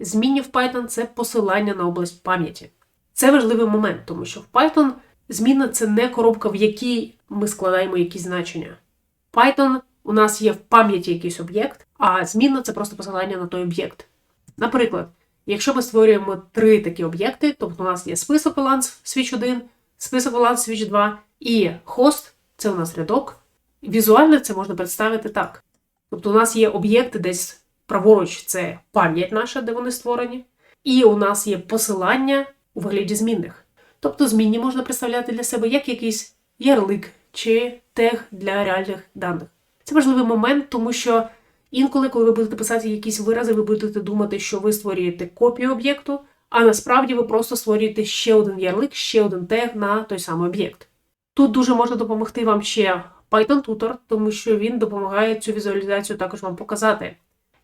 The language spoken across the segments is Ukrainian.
Змінні в Python це посилання на область пам'яті. Це важливий момент, тому що в Python змінна це не коробка, в якій ми складаємо якісь значення. Python у нас є в пам'яті якийсь об'єкт, а змінна це просто посилання на той об'єкт. Наприклад, якщо ми створюємо три такі об'єкти, тобто у нас є список баланс switch 1, список баланс switch 2 і host, це у нас рядок. Візуально це можна представити так. Тобто у нас є об'єкти десь праворуч, це пам'ять наша, де вони створені, і у нас є посилання у вигляді змінних. Тобто змінні можна представляти для себе як якийсь ярлик чи тег для реальних даних. Це важливий момент, тому що інколи, коли ви будете писати якісь вирази, ви будете думати, що ви створюєте копію об'єкту, а насправді ви просто створюєте ще один ярлик, ще один тег на той самий об'єкт. Тут дуже може допомогти вам ще Python Tutor, тому що він допомагає цю візуалізацію також вам показати.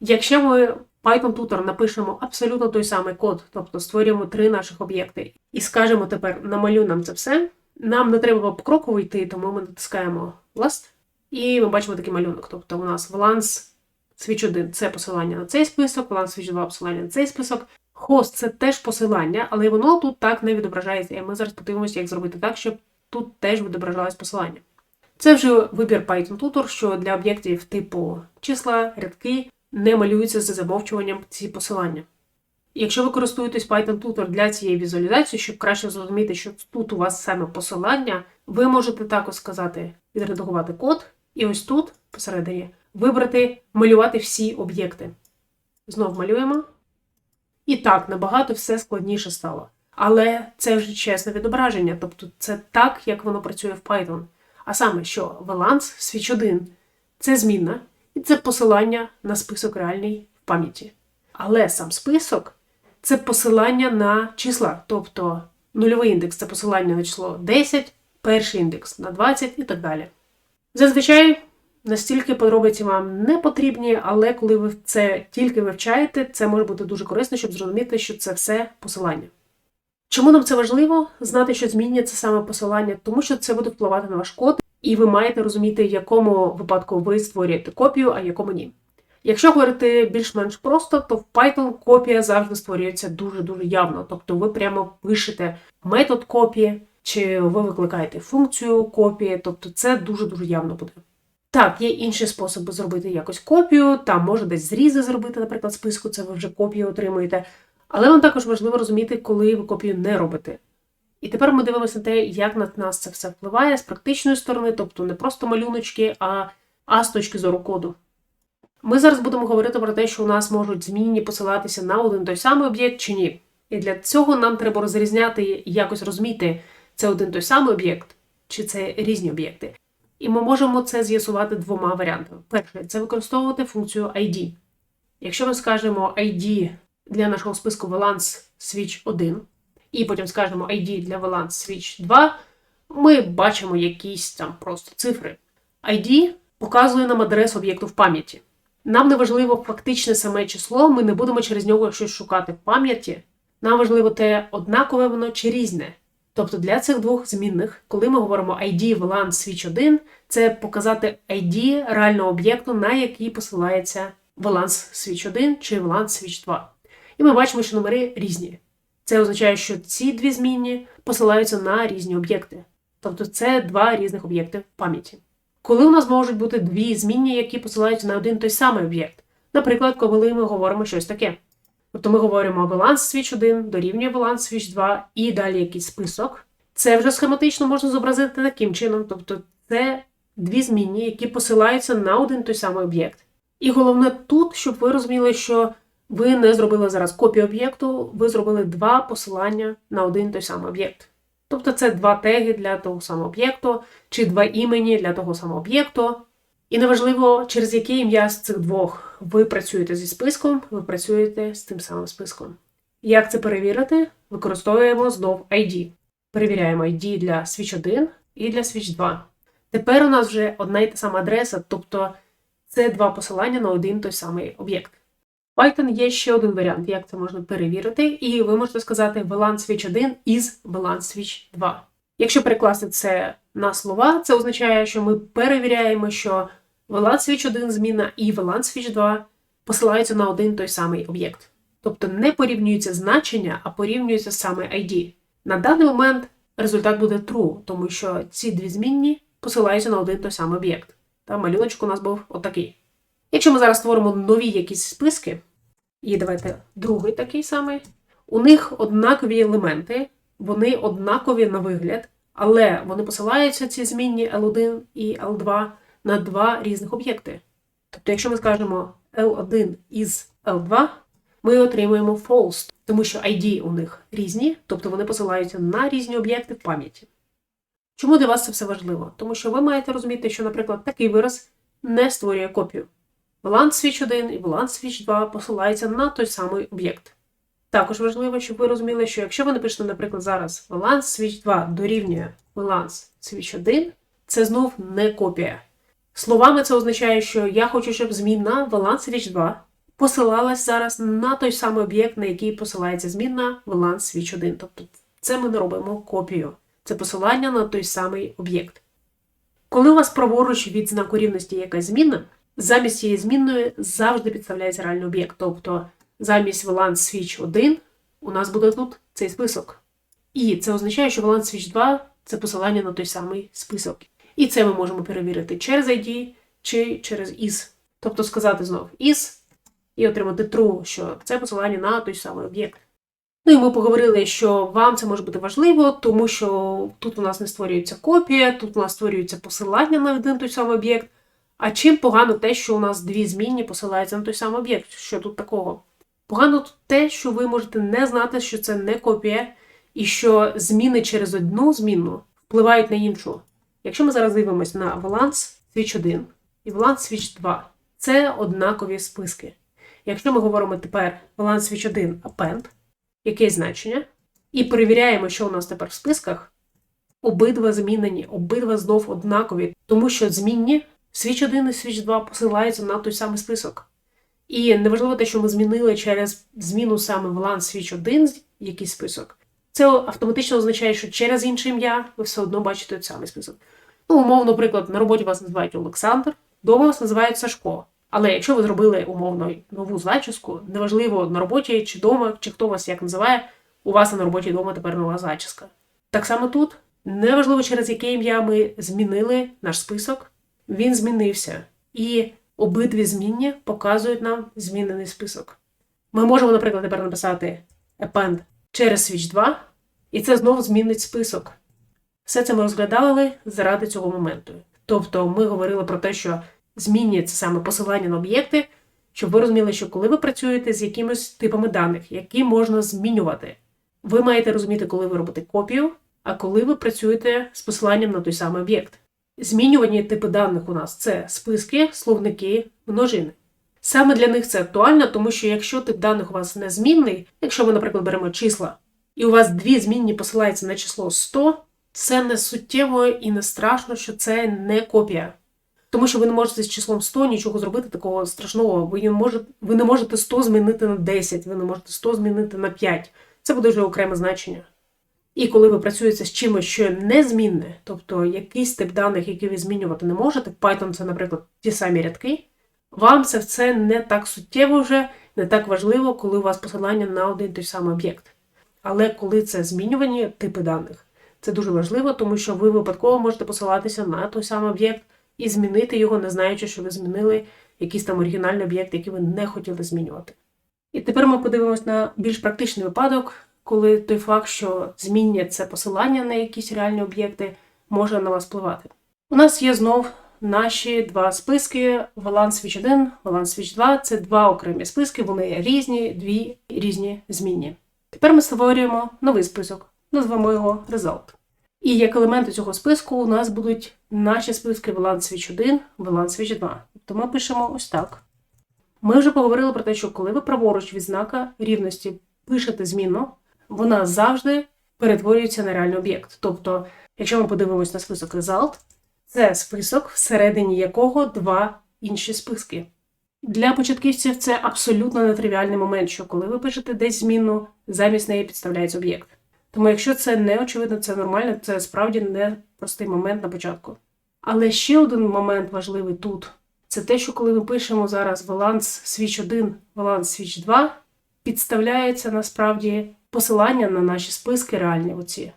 Якщо ми Python Tutor напишемо абсолютно той самий код, тобто створюємо три наших об'єкти, і скажемо тепер намалюй нам це все, нам не треба покроково йти, тому ми натискаємо Last, і ми бачимо такий малюнок. Тобто у нас Valance Switch 1 це посилання на цей список, Valance Switch 2 посилання на цей список. Host це теж посилання, але воно тут так не відображається. І ми зараз подивимося, як зробити так, щоб тут теж відображалось посилання. Це вже вибір Python Tutor, що для об'єктів типу числа, рядки не малюються за замовчуванням ці посилання. Якщо ви користуєтесь Python Tutor для цієї візуалізації, щоб краще зрозуміти, що тут у вас саме посилання, ви можете також сказати відредагувати код, і ось тут, посередині, вибрати малювати всі об'єкти. Знов малюємо. І так, набагато все складніше стало. Але це вже чесне відображення, тобто це так, як воно працює в Python. А саме, що Valance Switch 1 це змінна, і це посилання на список реальний в пам'яті. Але сам список це посилання на числа, тобто нульовий індекс це посилання на число 10, перший індекс на 20 і так далі. Зазвичай настільки подробиці вам не потрібні, але коли ви це тільки вивчаєте, це може бути дуже корисно, щоб зрозуміти, що це все посилання. Чому нам це важливо знати, що це саме посилання? Тому що це буде впливати на ваш код, і ви маєте розуміти, в якому випадку ви створюєте копію, а в якому ні. Якщо говорити більш-менш просто, то в Python копія завжди створюється дуже-дуже явно. Тобто ви прямо пишете метод копії, чи ви викликаєте функцію копії, тобто це дуже-дуже явно буде. Так, є інші способи зробити якось копію, там може десь зрізи зробити, наприклад, списку, це ви вже копію отримуєте. Але вам також важливо розуміти, коли ви копію не робите. І тепер ми дивимося на те, як на нас це все впливає з практичної сторони, тобто не просто малюночки, а, а з точки зору коду. Ми зараз будемо говорити про те, що у нас можуть змінні посилатися на один той самий об'єкт чи ні. І для цього нам треба розрізняти і якось розуміти, це один той самий об'єкт, чи це різні об'єкти. І ми можемо це з'ясувати двома варіантами. Перше, це використовувати функцію ID. Якщо ми скажемо ID для нашого списку Valance Switch 1, і потім скажемо ID для Valance Switch 2, ми бачимо якісь там просто цифри. ID показує нам адресу об'єкту в пам'яті. Нам не важливо фактичне саме число, ми не будемо через нього щось шукати в пам'яті. Нам важливо те, однакове воно чи різне. Тобто для цих двох змінних, коли ми говоримо ID Valance Switch 1, це показати ID реального об'єкту, на який посилається Valance Switch 1 чи Valance Switch 2. І ми бачимо, що номери різні. Це означає, що ці дві змінні посилаються на різні об'єкти. Тобто це два різних об'єкти в пам'яті. Коли у нас можуть бути дві змінні, які посилаються на один той самий об'єкт. Наприклад, коли ми говоримо щось таке. Тобто ми говоримо баланс switch 1 дорівнює баланс switch 2 і далі якийсь список. Це вже схематично можна зобразити таким чином. Тобто це дві змінні, які посилаються на один той самий об'єкт. І головне тут, щоб ви розуміли, що ви не зробили зараз копію об'єкту, ви зробили два посилання на один той самий об'єкт. Тобто це два теги для того самого об'єкту, чи два імені для того самого об'єкту. І неважливо, через яке ім'я з цих двох ви працюєте зі списком, ви працюєте з тим самим списком. Як це перевірити? Використовуємо знов ID. Перевіряємо ID для Switch 1 і для Switch 2. Тепер у нас вже одна і та сама адреса, тобто це два посилання на один той самий об'єкт. Python є ще один варіант, як це можна перевірити, і ви можете сказати Valance Switch 1 із Valance Switch 2. Якщо перекласти це на слова, це означає, що ми перевіряємо, що Valance Switch 1 зміна і Valance Switch 2 посилаються на один той самий об'єкт. Тобто не порівнюються значення, а порівнюється саме ID. На даний момент результат буде true, тому що ці дві змінні посилаються на один той самий об'єкт. Та малюночок у нас був отакий. Якщо ми зараз створимо нові якісь списки, і давайте другий такий самий, у них однакові елементи, вони однакові на вигляд, але вони посилаються ці змінні L1 і L2 на два різних об'єкти. Тобто, якщо ми скажемо L1 із L2, ми отримуємо false, тому що ID у них різні, тобто вони посилаються на різні об'єкти в пам'яті. Чому для вас це все важливо? Тому що ви маєте розуміти, що, наприклад, такий вираз не створює копію. Баланс switch 1 і баланс switch 2 посилаються на той самий об'єкт. Також важливо, щоб ви розуміли, що якщо ви напишете, наприклад, зараз баланс switch 2 дорівнює баланс switch 1, це знов не копія. Словами це означає, що я хочу, щоб змінна баланс switch 2 посилалась зараз на той самий об'єкт, на який посилається змінна баланс switch 1. Тобто це ми не робимо копію. Це посилання на той самий об'єкт. Коли у вас праворуч від знаку рівності якась змінна, замість цієї змінної завжди підставляється реальний об'єкт. Тобто замість valence switch 1 у нас буде тут цей список. І це означає, що valence switch 2 це посилання на той самий список. І це ми можемо перевірити через ID чи через is. Тобто сказати знов is і отримати true, що це посилання на той самий об'єкт. Ну і ми поговорили, що вам це може бути важливо, тому що тут у нас не створюється копія, тут у нас створюється посилання на один той самий об'єкт. А чим погано те, що у нас дві змінні посилаються на той самий об'єкт? Що тут такого? Погано те, що ви можете не знати, що це не копія, і що зміни через одну змінну впливають на іншу. Якщо ми зараз дивимося на баланс switch 1 і баланс switch 2, це однакові списки. Якщо ми говоримо тепер баланс switch 1 append, якесь значення, і перевіряємо, що у нас тепер в списках, обидва змінені, обидва знов однакові, тому що змінні Switch 1 і Switch 2 посилаються на той самий список. І неважливо те, що ми змінили через зміну саме в LAN Switch 1 якийсь список. Це автоматично означає, що через інше ім'я ви все одно бачите той самий список. Ну, умовно, наприклад, на роботі вас називають Олександр, вдома вас називають Сашко. Але якщо ви зробили умовно нову зачіску, неважливо на роботі чи вдома, чи хто вас як називає, у вас на роботі вдома тепер нова зачіска. Так само тут, неважливо, через яке ім'я ми змінили наш список, він змінився. І обидві змінні показують нам змінений список. Ми можемо, наприклад, тепер написати append через switch 2, і це знову змінить список. Все це ми розглядали заради цього моменту. Тобто ми говорили про те, що це саме посилання на об'єкти, щоб ви розуміли, що коли ви працюєте з якимись типами даних, які можна змінювати, ви маєте розуміти, коли ви робите копію, а коли ви працюєте з посиланням на той самий об'єкт. Змінювані типи даних у нас це списки, словники, множини. Саме для них це актуально, тому що якщо тип даних у вас незмінний, якщо ми, наприклад, беремо числа, і у вас дві змінні посилаються на число 100, це не суттєво і не страшно, що це не копія. Тому що ви не можете з числом 100 нічого зробити такого страшного. Ви не можете, ви не можете 100 змінити на 10, ви не можете 100 змінити на 5. Це буде вже окреме значення. І коли ви працюєте з чимось, що незмінне, тобто якийсь тип даних, який ви змінювати не можете, Python це, наприклад, ті самі рядки, вам це все не так суттєво вже, не так важливо, коли у вас посилання на один той самий об'єкт. Але коли це змінювані типи даних, це дуже важливо, тому що ви випадково можете посилатися на той самий об'єкт і змінити його, не знаючи, що ви змінили якийсь там оригінальний об'єкт, який ви не хотіли змінювати. І тепер ми подивимось на більш практичний випадок, коли той факт, що зміння це посилання на якісь реальні об'єкти, може на вас впливати. У нас є знов наші два списки: Valance Switch 1, Valance Switch 2 це два окремі списки, вони різні, дві різні змінні. Тепер ми створюємо новий список, назвемо його Result. І як елементи цього списку у нас будуть наші списки Valance Switch 1, Valance Switch 2. Тобто ми пишемо ось так. Ми вже поговорили про те, що коли ви праворуч від знака рівності пишете зміну, вона завжди перетворюється на реальний об'єкт. Тобто, якщо ми подивимось на список Result, це список, всередині якого два інші списки. Для початківців це абсолютно нетривіальний момент, що коли ви пишете десь зміну, замість неї підставляється об'єкт. Тому, якщо це не очевидно, це нормально, це справді не простий момент на початку. Але ще один момент важливий тут це те, що коли ми пишемо зараз баланс Switch 1, баланс Switch 2, підставляється насправді посилання на наші списки реальні оці.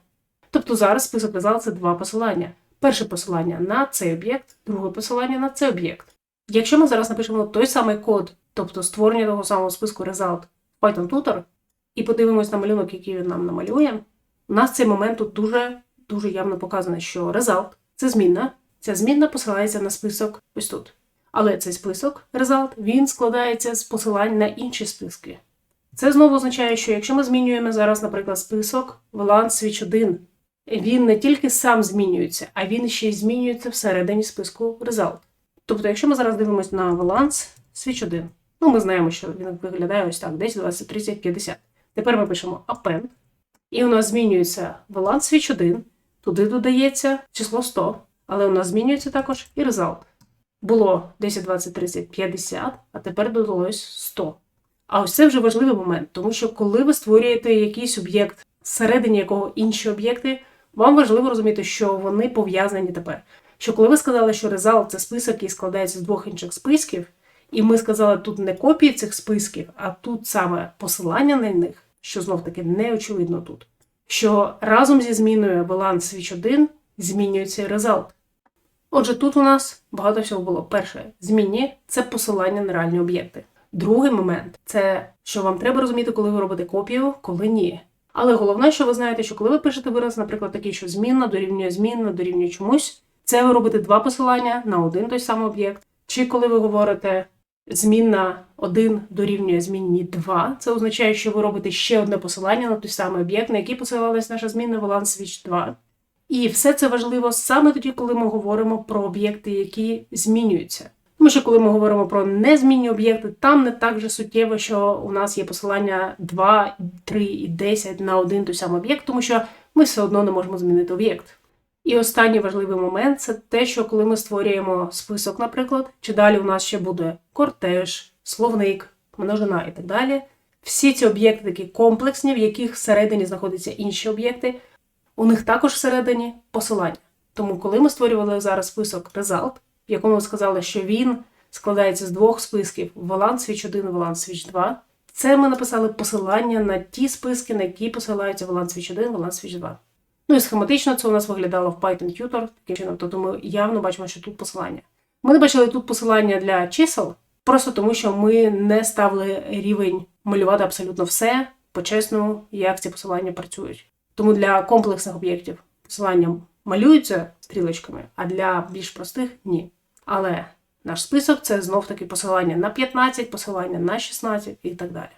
Тобто зараз список result – це два посилання. Перше посилання на цей об'єкт, друге посилання на цей об'єкт. Якщо ми зараз напишемо той самий код, тобто створення того самого списку result в Python Tutor, і подивимось на малюнок, який він нам намалює, у нас цей момент тут дуже, дуже явно показано, що result – це змінна. Ця змінна посилається на список ось тут. Але цей список result, він складається з посилань на інші списки. Це знову означає, що якщо ми змінюємо зараз, наприклад, список VLAN Switch 1, він не тільки сам змінюється, а він ще й змінюється всередині списку result. Тобто, якщо ми зараз дивимося на Valance Switch 1, ну ми знаємо, що він виглядає ось так: 10, 20, 30, 50. Тепер ми пишемо append, і у нас змінюється Valance Switch 1, туди додається число 100, але у нас змінюється також і result. Було 10, 20, 30, 50, а тепер додалось 100. А ось це вже важливий момент, тому що коли ви створюєте якийсь об'єкт, всередині якого інші об'єкти, вам важливо розуміти, що вони пов'язані тепер. Що коли ви сказали, що result – це список, який складається з двох інших списків, і ми сказали тут не копії цих списків, а тут саме посилання на них, що знов таки не очевидно тут, що разом зі зміною баланс switch 1 змінюється і result. Отже, тут у нас багато всього було. Перше, змінні це посилання на реальні об'єкти. Другий момент це що вам треба розуміти, коли ви робите копію, коли ні. Але головне, що ви знаєте, що коли ви пишете вираз, наприклад, такий, що змінна дорівнює змінна, дорівнює чомусь, це ви робите два посилання на один той самий об'єкт. Чи коли ви говорите змінна 1 дорівнює змінні 2, це означає, що ви робите ще одне посилання на той самий об'єкт, на який посилалась наша змінна Valance Switch 2. І все це важливо саме тоді, коли ми говоримо про об'єкти, які змінюються. Тому що коли ми говоримо про незмінні об'єкти, там не так же суттєво, що у нас є посилання 2, 3 і 10 на один той самий об'єкт, тому що ми все одно не можемо змінити об'єкт. І останній важливий момент це те, що коли ми створюємо список, наприклад, чи далі у нас ще буде кортеж, словник, множина і так далі. Всі ці об'єкти такі комплексні, в яких всередині знаходяться інші об'єкти, у них також всередині посилання. Тому, коли ми створювали зараз список result, в якому сказали, що він складається з двох списків Valance Switch 1 і Valance Switch 2, це ми написали посилання на ті списки, на які посилаються Valance Switch 1 і Valance Switch 2. Ну і схематично це у нас виглядало в Python Tutor, таким чином, тобто ми явно бачимо, що тут посилання. Ми не бачили тут посилання для чисел, просто тому що ми не ставили рівень малювати абсолютно все по-чесному, як ці посилання працюють. Тому для комплексних об'єктів посилання малюються стрілочками, а для більш простих ні. Але наш список це знов таки посилання на 15, посилання на 16 і так далі.